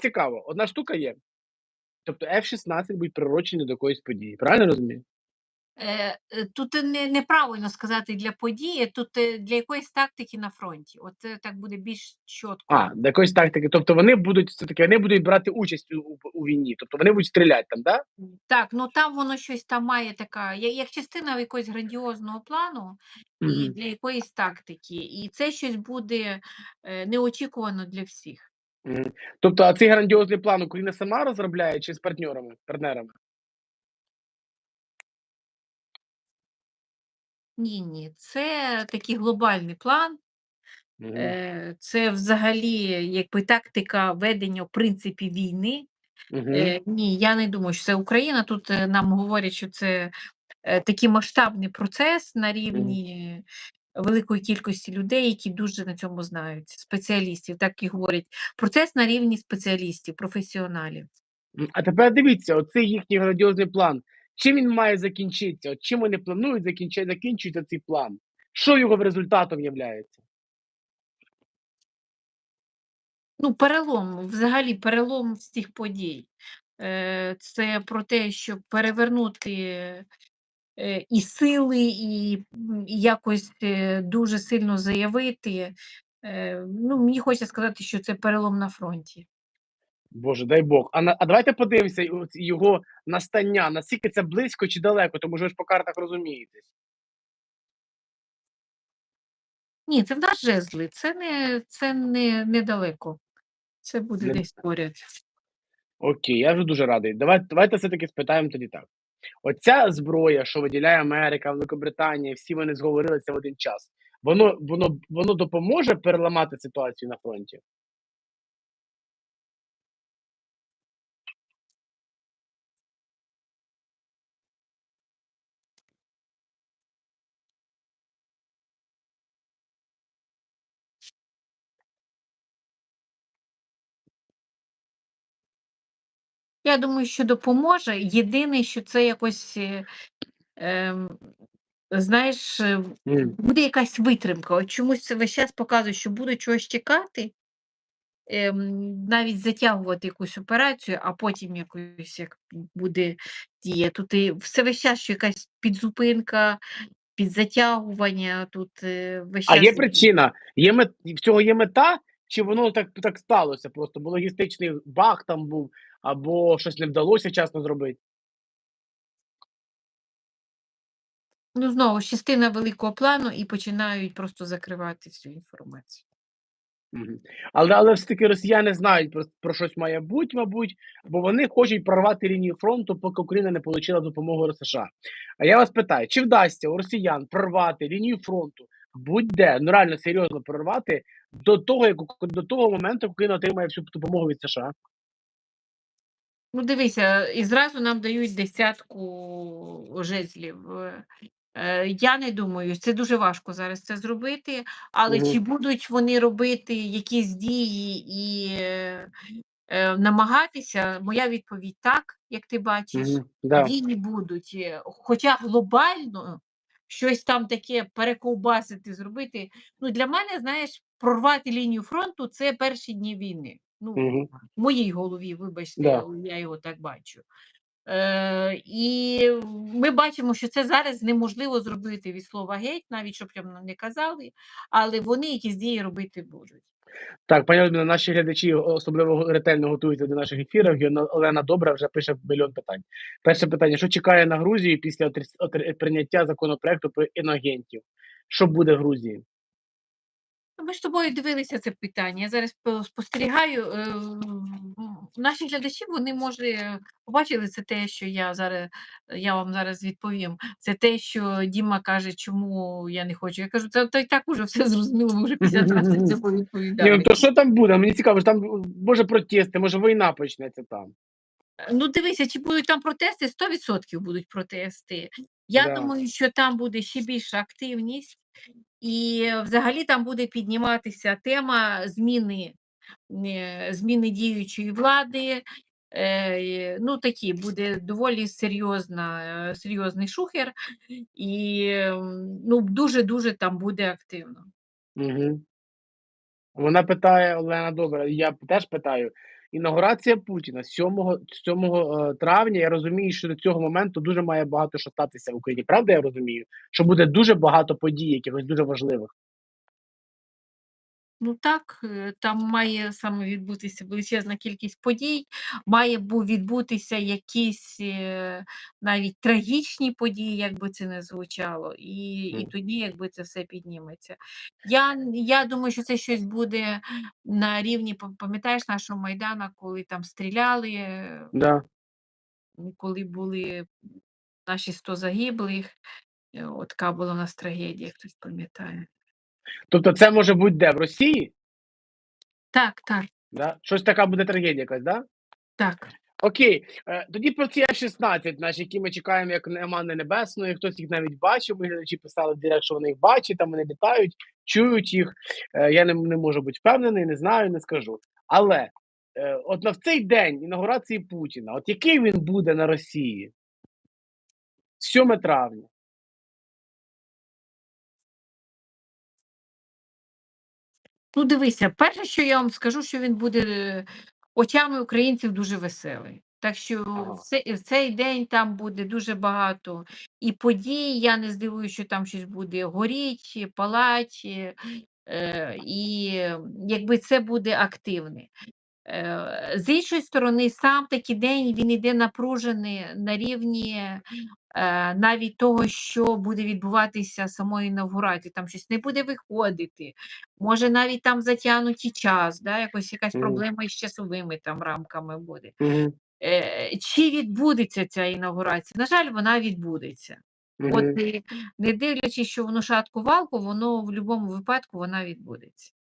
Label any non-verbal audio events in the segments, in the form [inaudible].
цікаво, одна штука є. Тобто F-16 будуть прирочені до якоїсь події. Правильно розумію? Е, е, Тут не, неправильно сказати для події, тут е, для якоїсь тактики на фронті. От так буде більш чітко. А, до якоїсь тактики. Тобто вони будуть все-таки вони будуть брати участь у, у, війні. Тобто вони будуть стріляти там, да? Так, ну там воно щось там має така, як частина якогось грандіозного плану і Мгм. для якоїсь тактики. І це щось буде неочікувано для всіх. Тобто, а цей грандіозний план Україна сама розробляє чи з партнерами, партнерами? Ні, ні, це такий глобальний план. Е, Це взагалі якби тактика ведення в принципі війни. Е, Ні, я не думаю, що це Україна. Тут е, нам говорять, що це такий масштабний процес на рівні великої кількості людей, які дуже на цьому знаються, спеціалістів, так і говорять. Процес на рівні спеціалістів, професіоналів. А тепер дивіться, оцей їхній грандіозний план. Чим він має закінчитися? От чим вони планують закінчити, закінчується цей план? Що його результатом являється? Ну, перелом, взагалі, перелом всіх подій. Е, Це про те, щоб перевернути і сили, і якось е, дуже сильно заявити. Е, Ну, мені хочеться сказати, що це перелом на фронті. Боже, дай Бог. А, на, а давайте подивимося його настання, наскільки це близько чи далеко, тому що ви ж по картах розумієтесь. Ні, це в нас жезли, це не, це не недалеко. Це буде Не- десь поряд. Окей, я вже дуже радий. Давайте, давайте все-таки спитаємо тоді так. Оця зброя, що виділяє Америка, Великобританія, всі вони зговорилися в один час. Воно, воно, воно допоможе переламати ситуацію на фронті? Я думаю, що допоможе. Єдине, що це якось, е, ем, знаєш, е, буде якась витримка. От чомусь це весь час показує, що буде чогось чекати, ем, навіть затягувати якусь операцію, а потім якось як буде дія. Тут і все весь час, що якась підзупинка, підзатягування, тут е, весь А є причина? Є мет... В цього є мета, чи воно так, так сталося просто? Бо логістичний баг там був, або щось не вдалося вчасно зробити? Ну, знову ж частина великого плану і починають просто закривати всю інформацію. Мгм. Але, але все-таки росіяни знають про, про щось має бути, мабуть, бо вони хочуть прорвати лінію фронту, поки Україна не отримала допомогу США. А я вас питаю, чи вдасться у росіян прорвати лінію фронту будь-де, ну реально серйозно прорвати до того, як до того моменту, коли Україна отримає всю допомогу від США? Ну, дивися, і зразу нам дають десятку жезлів. Е, Я не думаю, це дуже важко зараз це зробити, але Мгм. чи будуть вони робити якісь дії і е, е, намагатися? Моя відповідь так, як ти бачиш, Мгм. Да. дії будуть. Е, Хоча глобально щось там таке перековбасити, зробити. Ну, для мене, знаєш, прорвати лінію фронту це перші дні війни. Ну, Мгм. в моїй голові, вибачте, Да. я його так бачу. Е, і ми бачимо, що це зараз неможливо зробити від слова геть, навіть щоб прям нам не казали, але вони якісь дії робити будуть. Так, пані Людмила, наші глядачі особливо ретельно готуються до наших ефірів. Олена- Добра вже пише мільйон питань. Перше питання: що чекає на Грузію після прийняття законопроекту про інагентів? Що буде в Грузії? Ми з тобою дивилися це питання. Я зараз спостерігаю. е, Наші глядачі вони може побачили це те, що я зараз я вам зараз відповім. Це те, що Діма каже, чому я не хочу. Я кажу, це то й так уже все зрозуміло. Ми вже 50 разів це [laughs] Ні, ну то що там буде? Мені цікаво, що там може протести, може війна почнеться там. Ну, дивися, чи будуть там протести? 100% будуть протести. Я Да. думаю, що там буде ще більша активність, і взагалі там буде підніматися тема зміни, е, зміни діючої влади. Е, Ну, такі буде доволі серйозна, е, серйозний шухер, і ну, дуже-дуже там буде активно. Угу. Вона питає, Олена Добра, я теж питаю, інаугурація Путіна 7, 7 е, травня. Я розумію, що до цього моменту дуже має багато що статися в Україні. Правда, я розумію, що буде дуже багато подій, якихось дуже важливих. Ну так, е, там має саме відбутися величезна кількість подій, має бу відбутися якісь, е, навіть трагічні події, як би це не звучало, і і тоді якби це все підніметься. Я я думаю, що це щось буде на рівні, пам'ятаєш нашого Майдана, коли там стріляли, е, Да. коли були наші 100 загиблих, от така була у нас трагедія, хтось пам'ятає. Тобто це може бути де? В Росії? Так, так, Да? Щось така буде трагедія якась, да? так. Окей, е, тоді про ці F-16, наші, які ми чекаємо як немани небесної. Хтось їх навіть бачив. Ми глядачі писали директ, що вони їх бачать, там вони літають, чують їх. Е, я не, не можу бути впевнений, не знаю, не скажу. Але е, от на в цей день інаугурації Путіна, от який він буде на Росії? 7 травня. Ну, дивися, перше, що я вам скажу, що він буде е, очами українців дуже веселий. Так що Ага. в цей, в цей день там буде дуже багато і подій. Я не здивуюся, що там щось буде горіть, палать, е, е, і якби це буде активне. Е, З іншої сторони, сам такий день він іде напружений на рівні е, навіть того, що буде відбуватися самої інавгурації. Там щось не буде виходити, може навіть там затягнутий час, да, якось якась проблема із часовими там рамками буде. Е, Чи відбудеться ця інавгурація? На жаль, вона відбудеться. От не дивлячись, що воно шатку валку, воно в будь-якому випадку вона відбудеться.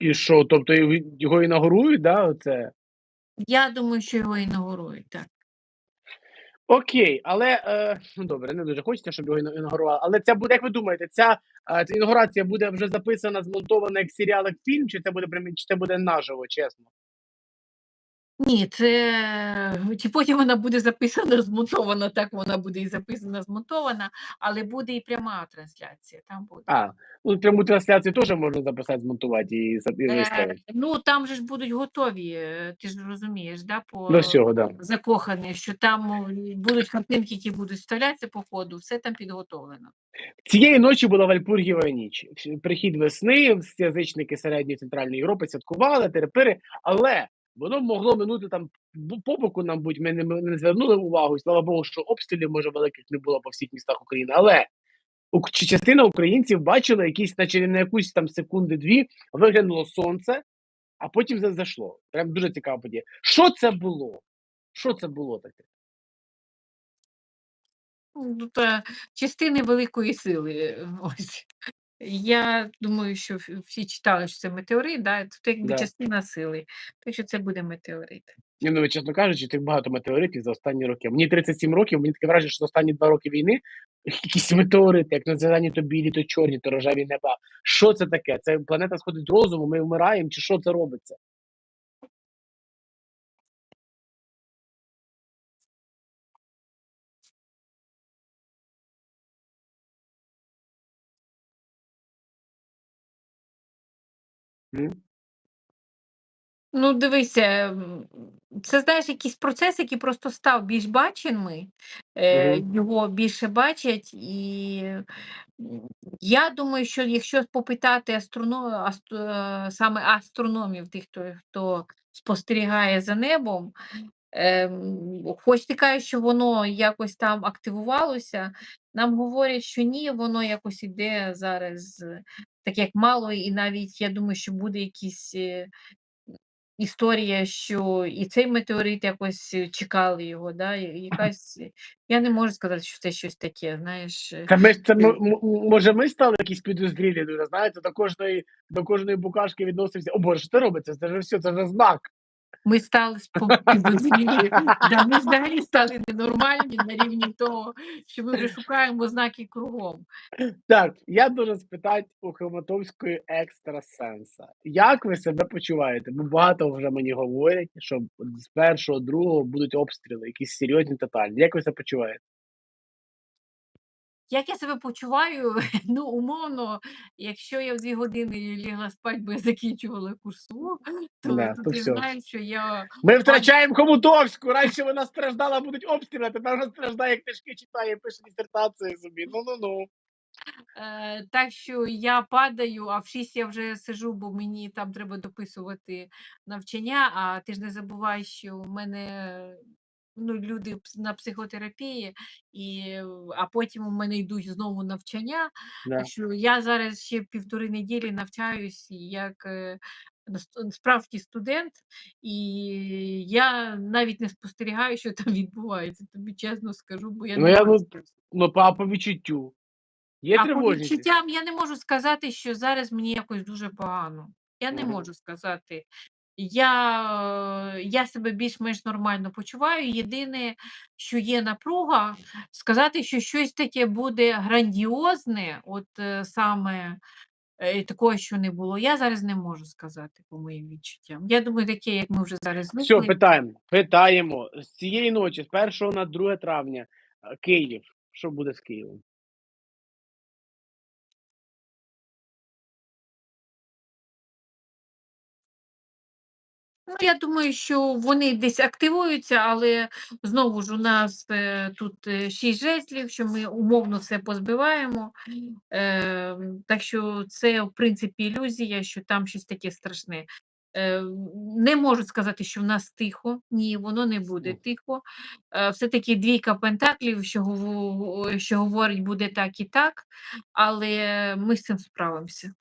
І що? Тобто його- інагурують? інаугурують, да? Оце? Я думаю, що його інаугурують, так. Окей, але е, ну добре, не дуже хочеться, щоб його іна- інаугурували. Але це буде, як ви думаєте, ця, е, ця інаугурація буде вже записана, змонтована як серіал, як фільм, чи це буде чи це буде наживо, чесно? Ні, це чи потім вона буде записана, [laughs] змонтована, так вона буде і записана, змонтована, але буде і пряма трансляція. Там буде. А, ну пряму трансляцію теж можна записати, змонтувати і, Е, ну там же ж будуть готові, е, ти ж розумієш, да, по До всього, да. закохані, що там будуть картинки, які будуть вставлятися по ходу, все там підготовлено. Цієї ночі була Вальпургієва ніч. Прихід весни, язичники середньої центральної Європи святкували, терепири, але воно могло минути там по боку будь, ми не, не звернули увагу, і слава Богу, що обстрілів може великих не було по всіх містах України. Але чи частина українців бачила якісь, наче на якусь там секунди-дві, виглянуло сонце, а потім за- зайшло. Прям дуже цікава подія. Що це було? Що це було таке? Ну, частини великої сили. е, Ось. Я думаю, що всі читали, що це метеорит, да? Тут якби Да. частина сили. Так що це буде метеорит. Ні, ну, чесно кажучи, тих багато метеоритів за останні роки. Мені 37 років, мені таке враження, що за останні два роки війни [laughs] якісь метеорити, як називані то білі, то чорні, то рожеві неба. Що це таке? Це планета сходить з розуму, ми вмираємо, чи що це робиться? М? Ну, дивися, м, це знаєш, якийсь процес, який просто став більш бачимий, е, Мгм. його більше бачать, і м, я думаю, що якщо попитати астроно, астро, е, саме астрономів, тих, хто, хто спостерігає за небом, ем, хоч ти кажеш, що воно якось там активувалося, нам говорять, що ні, воно якось іде зараз е, так як мало, і навіть я думаю, що буде якісь. е, Історія, що і цей метеорит якось е, чекали його, да, якась, е, я не можу сказати, що це щось таке, знаєш. Та ми ж це може ми стали якісь підозрілі, знаєте, до кожної до кожної букашки відносився. О Боже, що це робиться? Це ж все, це вже знак. Ми [laughs] стали спо- да, ми взагалі стали ненормальні на рівні того, що ми вже шукаємо знаки кругом. Так, я дуже спитати у Хроматовської екстрасенса. Як ви себе почуваєте? Бо багато вже мені говорять, що з першого, другого будуть обстріли, якісь серйозні, тотальні. Як ви себе почуваєте? Як я себе почуваю? [laughs] Ну, умовно, якщо я в 2 години лягла спать, бо я закінчувала курсову, то Да, то ти знаєш, що я Ми втрачаємо Хомутовську. Раніше вона страждала, будуть обстріли, тепер вона страждає, книжки читає, пише дисертації собі. Ну-ну-ну. Е, так що я падаю, а в 6 я вже сиджу, бо мені там треба дописувати навчання. А ти ж не забувай, що в мене, ну, люди на психотерапії, і, а потім у мене йдуть знову навчання. Да. Так що я зараз ще 1,5 неділі навчаюсь як, е, ст справжній студент, і я навіть не спостерігаю, що там відбувається, тобі чесно скажу, бо я Ну, не я, можу ну, ну, по по відчуттю. Є А по відчуттям я не можу сказати, що зараз мені якось дуже погано. Я не можу сказати. Я, е, я себе більш-менш нормально почуваю. Єдине, що є напруга, сказати, що щось таке буде грандіозне, от, е, саме, е, такого, що не було, я зараз не можу сказати по моїм відчуттям. Я думаю, таке, як ми вже зараз звикли. питаємо. Питаємо. З цієї ночі, з 1 на 2 травня, Київ. Що буде з Києвом? Ну, я думаю, що вони десь активуються, але знову ж у нас, е, тут, е, 6 жезлів, що ми умовно все позбиваємо. Ем, так що це, в принципі, ілюзія, що там щось таке страшне. Е, не можу сказати, що в нас тихо. Ні, воно не буде тихо. Е, все-таки двійка пентаклів, що що говорить, буде так і так, але ми з цим справимося.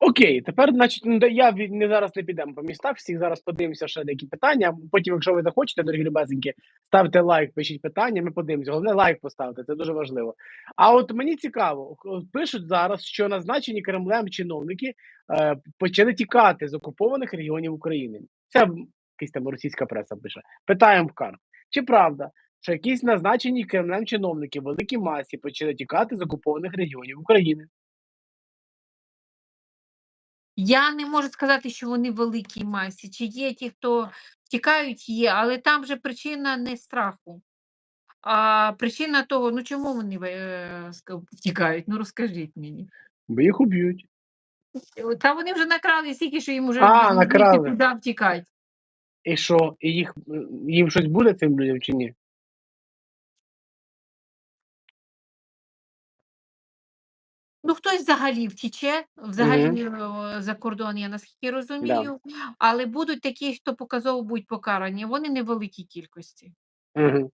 Окей, тепер, значить, ну, я не зараз не підемо по містах, всіх зараз подивимося ще деякі питання. Потім, якщо ви захочете, дорогі любесенькі, ставте лайк, пишіть питання, ми подивимося. Головне лайк поставте, це дуже важливо. А от мені цікаво, пишуть зараз, що назначені Кремлем чиновники, е, почали тікати з окупованих регіонів України. Це, якась там російська преса пише. Питаємо в карт. Чи правда, що якісь назначені Кремлем чиновники в великій масі почали тікати з окупованих регіонів України? Я не можу сказати, що вони великій масі. Чи є ті, хто втікають, є, але там же причина не страху, а причина того, ну чому вони е, втікають? Ну розкажіть мені. Бо їх уб'ють. Е, та вони вже накрали стільки, що їм уже А, накрали. втікать. І що? І їх їм щось буде цим людям чи ні? Ну, хтось взагалі втіче, взагалі, е, за кордон, я наскільки розумію, але будуть такі, хто показово будуть покарані. Вони не в великій кількості. Мгм.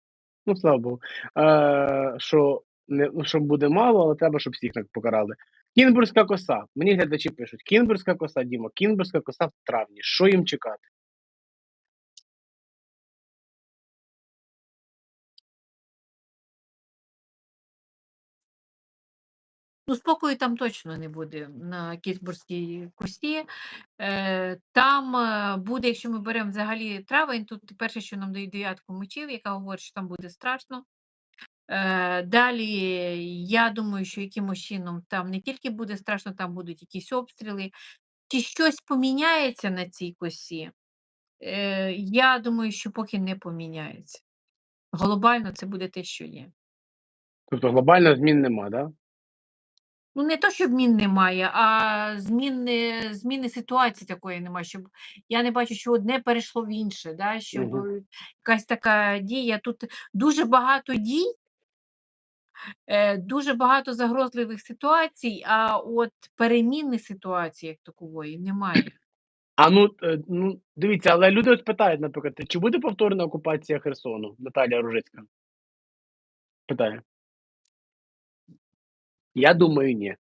Ну, слава Богу. Е, що не ну, що буде мало, але треба, щоб всіх так покарали. Кінбурзька коса. Мені глядачі пишуть: "Кінбурзька коса, Діма, Кінбурзька коса в травні. Що їм чекати?" Ну, спокою там точно не буде на Кінзбурзькій косі. Е, там, е, буде, якщо ми беремо взагалі травень, тут перше, що нам дають дев'ятку мечів, яка говорить, що там буде страшно. Е, далі, я думаю, що якимось чином там не тільки буде страшно, там будуть якісь обстріли. Чи щось поміняється на цій косі? Я думаю, що поки не поміняється. Глобально це буде те, що є. Тобто глобально змін нема, да? Ну, не то, щоб змін немає, а зміни зміни ситуації такої немає, щоб я не бачу, що одне перейшло в інше, да, щоб Мгм. якась така дія. Тут дуже багато дій, е, дуже багато загрозливих ситуацій, а от переміни ситуації як такової немає. А ну, е, ну, дивіться, але люди от питають, наприклад, чи буде повторна окупація Херсону? Наталія Ружицька. Питає. Я думаю, ні.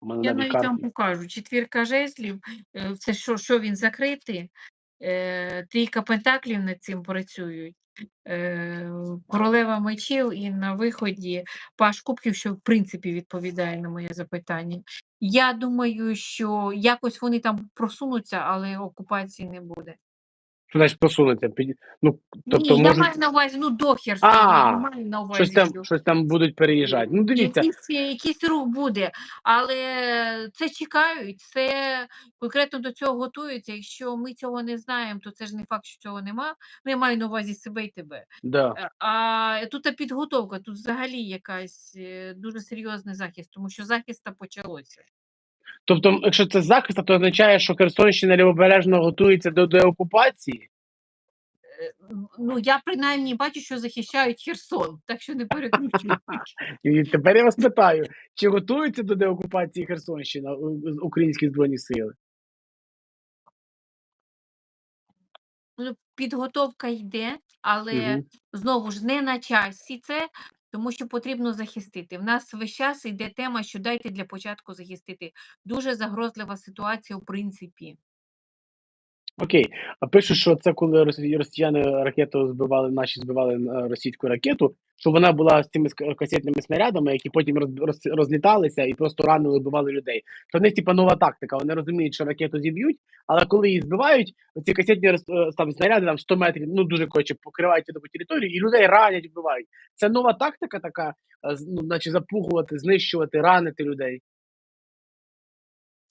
У мене Я навіть навіть вам карти. покажу. Четвірка жезлів, е, це що, що він закритий, е, трійка пентаклів над цим працюють, е, королева мечів і на виході паж кубків, що в принципі відповідає на моє запитання. Я думаю, що якось вони там просунуться, але окупації не буде. Що значить посунуться? Під... Ну, тобто, Ні, я маю на увазі, ну, до Херсона, А, я маю на увазі, щось там, що щось там будуть переїжджати. Ну, дивіться, якийсь, якийсь рух буде, але це чекають, це конкретно до цього готуються. Якщо ми цього не знаємо, то це ж не факт, що цього нема. Ну, я маю на увазі себе і тебе. да. Е, А тут та підготовка, тут взагалі якась е, дуже серйозний захист, тому що захист почалося. Тобто, якщо це захист, то означає, що Херсонщина лівобережно готується до деокупації? Е, Ну, я принаймні бачу, що захищають Херсон, так що не перекручуй. [laughs] І тепер я вас питаю, чи готуються до деокупації Херсонщина українські збройні сили? Ну, підготовка йде, але Мгм. знову ж не на часі це, тому що потрібно захистити. В нас весь час йде тема, що дайте для початку захистити. Дуже загрозлива ситуація, в принципі. Окей, а пишуть, що це коли росі- росіяни ракету збивали, наші збивали е, російську ракету, що вона була з цими касетними снарядами, які потім роз, і просто ранили, вбивали людей. В них типа нова тактика. Вони розуміють, що ракету зіб'ють, але коли її збивають, ці касетні е, там снаряди там 100 метрів, ну дуже коротше, покривають таку територію, і людей ранять, вбивають. Це нова тактика така, е, ну, наче запугувати, знищувати, ранити людей.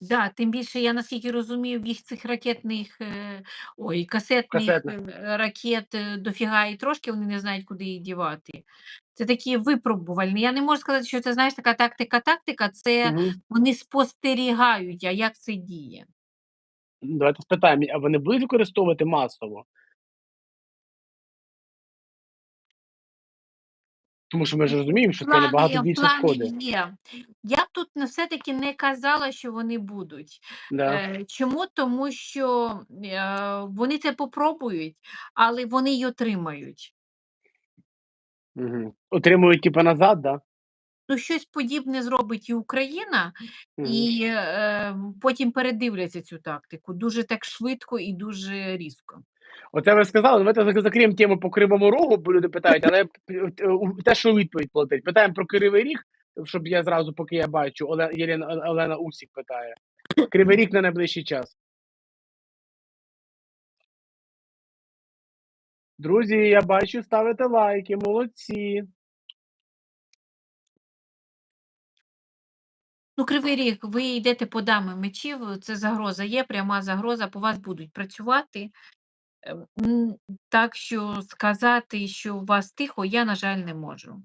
Да, тим більше я наскільки розумію, в їх цих ракетних е, ой, касетних Касетних. е, ракет е, дофіга і трошки вони не знають, куди їх дівати. Це такі випробувальні. Я не можу сказати, що це знаєш така тактика. Тактика це Мгм. вони спостерігають, а як це діє. Давайте спитаємо, а вони будуть використовувати масово? Тому що ми ж розуміємо, що це набагато більше шкоди. є. Я б тут не- все-таки не казала, що вони будуть. Да. Е, Чому? Тому що е, вони це попробують, але вони й отримають. Угу. Отримують типа назад, да? Ну, щось подібне зробить і Україна, Мгм. і е, потім передивляться цю тактику дуже так швидко і дуже різко. Оце ви сказали, давайте зак- закриємо тему по Кривому Рогу, бо люди питають, але те, що відповідь платить. Питаємо про Кривий Ріг, щоб я зразу, поки я бачу, Олена, Єлена, Олена Усік питає. Кривий Ріг на найближчий час. Друзі, я бачу, ставите лайки, молодці. Ну, Кривий Ріг, ви йдете по дами мечів, це загроза є, пряма загроза, по вас будуть працювати. М, Так що сказати, що у вас тихо, я, на жаль, не можу.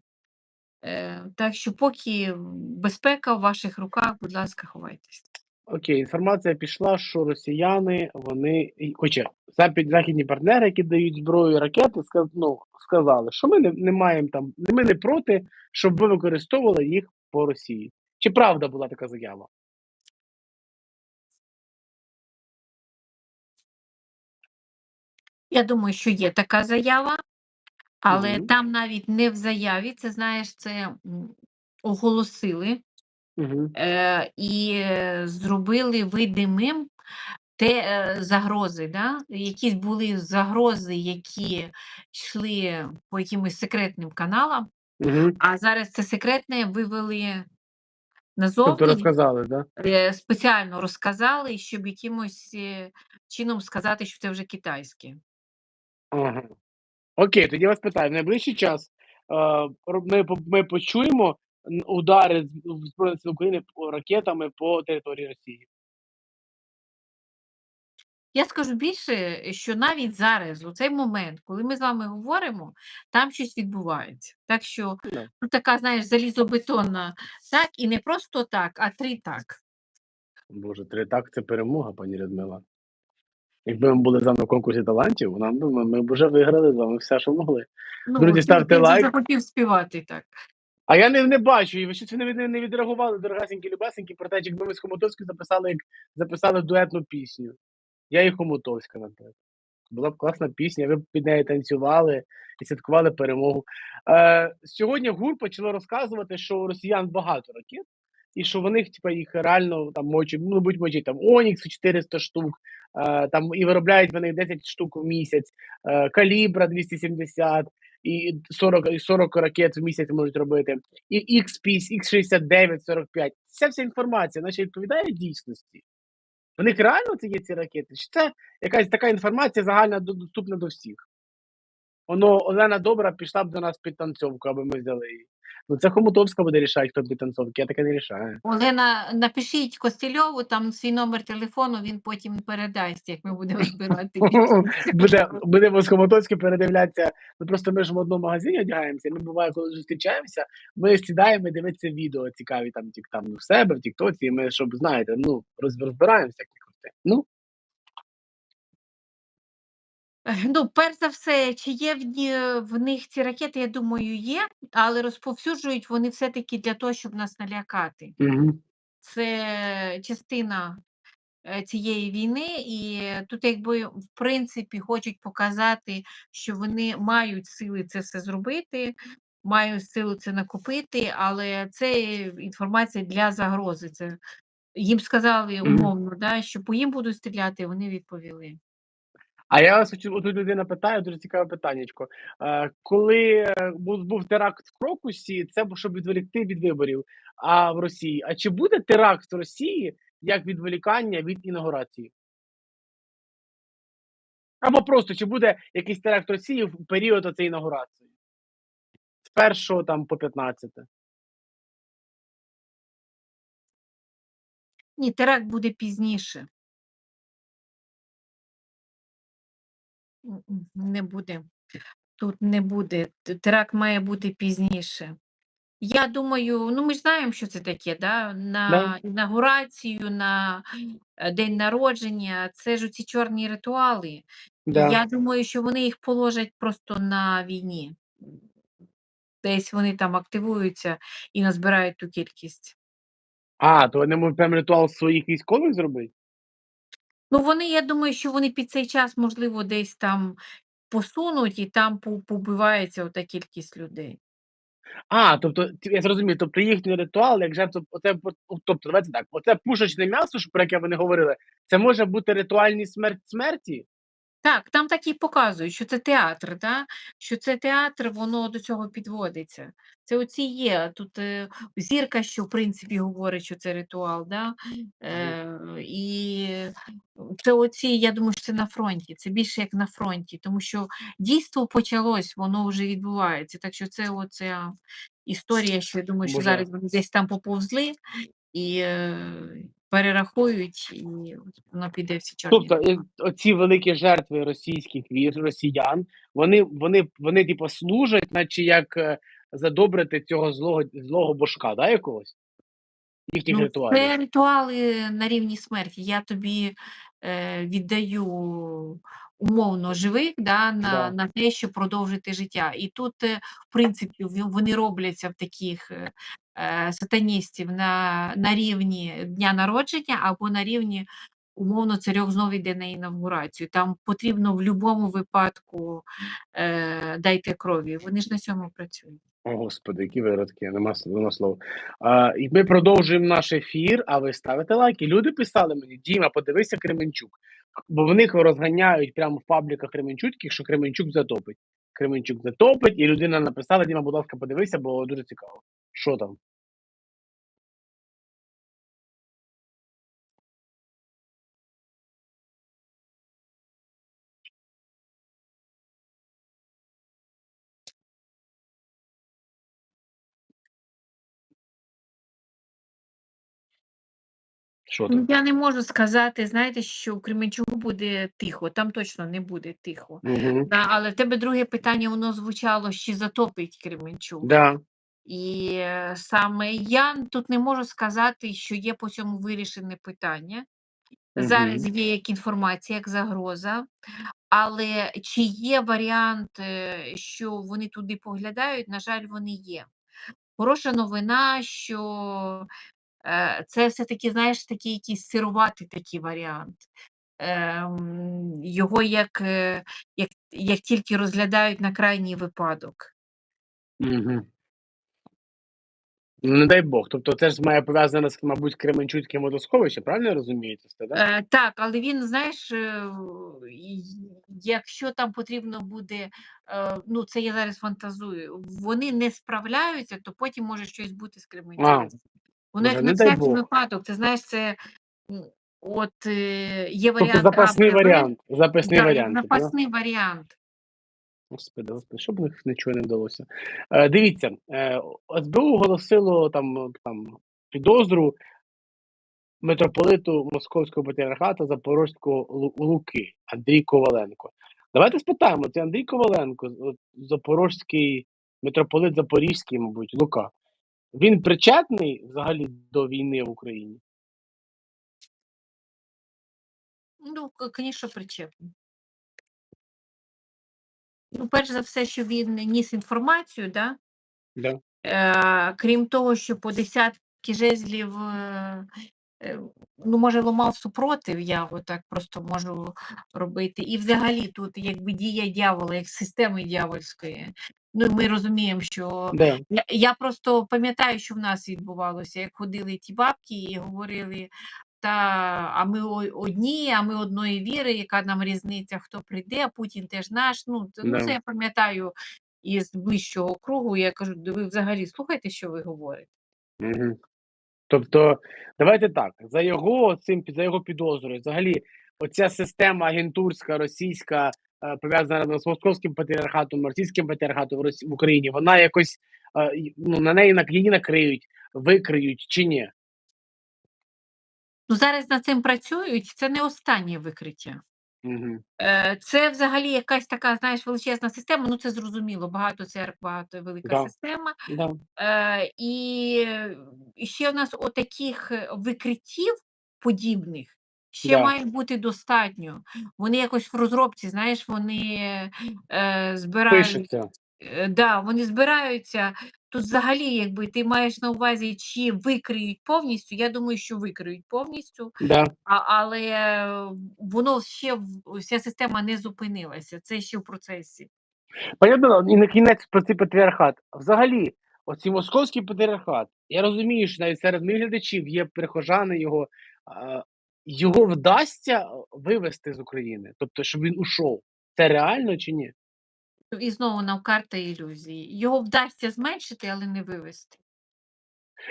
Е, Так що, поки безпека в ваших руках, будь ласка, ховайтесь. Окей, інформація пішла, що росіяни, вони, хоча західні партнери, які дають зброю ракети, сказ- ну, сказали, що ми не, не маємо там, ми не проти, щоб ви використовували їх по Росії. Чи правда була така заява? Я думаю, що є така заява, але Мгм. там навіть не в заяві, це знаєш, це м, оголосили Угу. е, і е, зробили видимим те е, загрози, да? якісь були загрози, які йшли по якимось секретним каналам, Угу. а зараз це секретне вивели Тобто назовні, розказали, да? е, спеціально розказали, щоб якимось е, чином сказати, що це вже китайське. Ага. Окей, тоді я вас питаю, в найближчий час е, ми, по- ми почуємо н- удари з- в Збройних сил України по- ракетами по території Росії. Я скажу більше, що навіть зараз, у цей момент, коли ми з вами говоримо, там щось відбувається. Так що Да. ну, така, знаєш, залізобетонна так, і не просто так, а три так. Боже, три так це перемога, пані Людмила. Якби ми були з вами в конкурсі талантів, нам ми, ми б вже виграли з вами все, що могли. Ну, Друзі, ставте ти вже лайк. захотів співати так. А я не, не бачу, і ви щось не, не, не відреагували, дорогасенькі любесенькі, про те, якби ми з Хомутовською записали, як записали дуетну пісню. Я і Хомутовська, наприклад. Була б класна пісня, ви б під нею танцювали і святкували перемогу. Е, сьогодні ГУР почало розказувати, що у росіян багато ракет, і що вони типа, їх реально там мочуть, ну, будь мочить там Онікс 400 штук, там, і виробляють вони 10 штук в місяць, е, калібра 270, і 40, і 40 ракет в місяць можуть робити, і X-50, X69, 45. Ця вся інформація, наче відповідає дійсності. В них реально це є ці ракети? Чи це якась така інформація загальна доступна до всіх? Воно Олена Добра пішла б до нас під танцьовку, аби ми взяли її. Ну це Хомутовська буде рішати, хто під танцьовки, я таке не рішаю. Олена, напишіть Костельову, там свій номер телефону, він потім передасть, як ми будемо збирати. [laughs] Буде, будемо з Хомутовським передивлятися. Ну просто ми ж в одному магазині одягаємося. Ми буває, коли зустрічаємося, ми сідаємо і дивитися відео цікаві там, тік, там в себе, в Тіктоці, і ми, щоб знаєте, ну, розбираємося, як. Ну, Е, Ну, перш за все, чи є в, ні- в них ці ракети, я думаю, є, але розповсюджують вони все-таки для того, щоб нас налякати. угу. Це частина е, цієї війни, і тут, якби, в принципі, хочуть показати, що вони мають сили це все зробити, мають силу це накопити, але це інформація для загрози. Це їм сказали Мгм. умовно, да, що по їм будуть стріляти, вони відповіли. А я вас хочу, отут людина питає, дуже цікаве питаннячко. Е, коли е, був, теракт в Крокусі, це був, щоб відволікти від виборів а в Росії. А чи буде теракт в Росії як відволікання від інаугурації? Або просто чи буде якийсь теракт в Росії в період оцеї інаугурації? З першого там по 15. Ні, теракт буде пізніше. Не буде. Тут не буде. Теракт має бути пізніше. Я думаю, ну ми ж знаємо, що це таке, да? на інаугурацію, на е, день народження. Це ж ці чорні ритуали. Да. Я думаю, що вони їх положать просто на війні. Десь вони там активуються і назбирають ту кількість. А, то вони можуть прям ритуал своїх військових зробити? Ну, вони, я думаю, що вони під цей час, можливо, десь там посунуть і там по- побивається ота кількість людей. А, тобто, я зрозумів, тобто їхній ритуал, як жертва, оце, от- тобто, давайте так, оце пушечне м'ясо, що- про яке вони говорили, це може бути ритуальні смерть смерті? Так, там так і показують, що це театр, да? що це театр, воно до цього підводиться. Це оці є. Тут е, зірка, що в принципі говорить, що це ритуал. Да? Е, і це оці, я думаю, що це на фронті. Це більше як на фронті, тому що дійство почалось, воно вже відбувається. Так що це оця історія, що я думаю, що Боже. зараз вони десь там поповзли і е, перерахують, і воно піде всі чорні. Тобто, е, оці великі жертви російських вір, росіян, вони, вони, вони типу, служать, наче як е, задобрити цього злого, злого божка, да, якогось? Їхніх Ну, ритуалів. Це ритуали на рівні смерті. Я тобі е, віддаю умовно живих да, на, Да. на те, щоб продовжити життя. І тут, е, в принципі, вони робляться в таких сатаністів на, на рівні дня народження або на рівні. Умовно, царьох знову йде на інавгурацію. Там потрібно в будь-якому випадку е, дайте крові. Вони ж на цьому працюють. О, Господи, які виродки, нема, с- нема. А, ми продовжуємо наш ефір, а ви ставите лайки. Люди писали мені, Діма, подивися Кременчук. Бо в них розганяють прямо в пабліках Кременчуцьких, що Кременчук затопить. Кременчук затопить, і людина написала: Діма, будь ласка, подивися, бо дуже цікаво. Що там? Що Ну, там? Я не можу сказати, знаєте, що в Кременчуку буде тихо, там точно не буде тихо. Угу. Да, але в тебе друге питання, воно звучало, чи затопить Кременчук. Да. І е, саме я тут не можу сказати, що є по цьому вирішене питання. Зараз є як інформація, як загроза, але чи є варіант, е, що вони туди поглядають, на жаль, вони є. Хороша новина, що е, це все-таки, знаєш, такий якийсь сируватий такий варіант. Ем, його як, е, як, як тільки розглядають на крайній випадок. Угу. Ну, не дай Бог. Тобто це ж має пов'язане з, мабуть, Кременчуцьким водосховищем, правильно я розумію це, да? Е, так, але він, знаєш, е, якщо там потрібно буде, е, ну це я зараз фантазую, вони не справляються, то потім може щось бути з Кременчуцьким. Боже, як не на дай всякий Бог. випадок, ти знаєш, це м, от е, є Тобто варіант запасний А, варіант. Запасний Да, варіант. типу, да? запасний варіант. Господи, господи, щоб у них нічого не вдалося. Е, дивіться, е, СБУ оголосило там, там підозру митрополиту Московського патріархату Запорозького Луки Андрій Коваленко. Давайте спитаємо, це Андрій Коваленко, Запорозький митрополит Запорізький, мабуть, Лука. Він причетний взагалі до війни в Україні? Ну, звісно, причепний. Ну, перш за все, що він ніс інформацію, да? Да. Е, крім того, що по десятки жезлів, е, е, ну, може, ламав супротив, я отак просто можу робити. І взагалі тут якби дія дьявола, як системи дьявольської. Ну, ми розуміємо, що Да. я, я просто пам'ятаю, що в нас відбувалося, як ходили ті бабки і говорили, та а ми одні, а ми одної віри, яка нам різниця, хто прийде, а Путін теж наш. Ну, це, ну, Да. це я пам'ятаю із ближчого кругу. Я кажу, ви взагалі слухайте, що ви говорите. Угу. Тобто, давайте так, за його цим за його підозрою, взагалі, оця система агентурська, російська, е, пов'язана з московським патріархатом, російським патріархатом в, Україні, вона якось е, ну, на неї її накриють, викриють чи ні? Ну, зараз над цим працюють, це не останнє викриття. Угу. Е, Це взагалі якась така, знаєш, величезна система. Ну, це зрозуміло, багато церкв, багато велика Да. система. Да. Е, і, і ще в нас отаких е, викриттів подібних ще Да. має бути достатньо. Вони якось в розробці, знаєш, вони е, збирають. Пишеться. Е, да, вони збираються. Тут взагалі, якби ти маєш на увазі, чи викриють повністю. Я думаю, що викриють повністю, Да. а, але воно ще вся система не зупинилася. Це ще в процесі. Понятно, і на кінець про цей патріархат. Взагалі, оцей московський патріархат, я розумію, що навіть серед моїх глядачів є прихожани його. Його вдасться вивести з України, тобто, щоб він ушов. Це реально чи ні? І знову нам карта ілюзії. Його вдасться зменшити, але не вивести.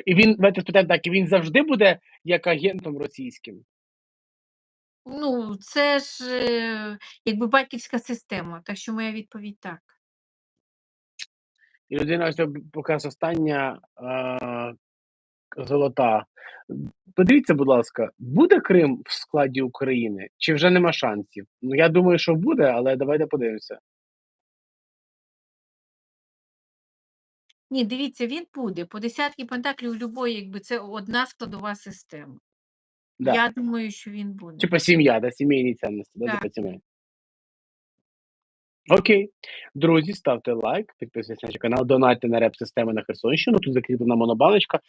І він, давайте спитаємо так, і він завжди буде як агентом російським. Ну, це ж е, якби батьківська система, так що моя відповідь так. І людина ось поки остання а, золота. Подивіться, будь ласка, буде Крим в складі України, чи вже нема шансів? Ну я думаю, що буде, але давайте подивимося. Ні, дивіться, він буде. По десятки пентаклів любої, якби це одна складова система. Да. Я думаю, що він буде. Типа сім'я, да, сімейні цінності, да, типа сімей. Окей. Друзі, ставте лайк, підписуйтесь на наш канал, донатьте на реп-системи на Херсонщину. Тут закріплена монобаночка.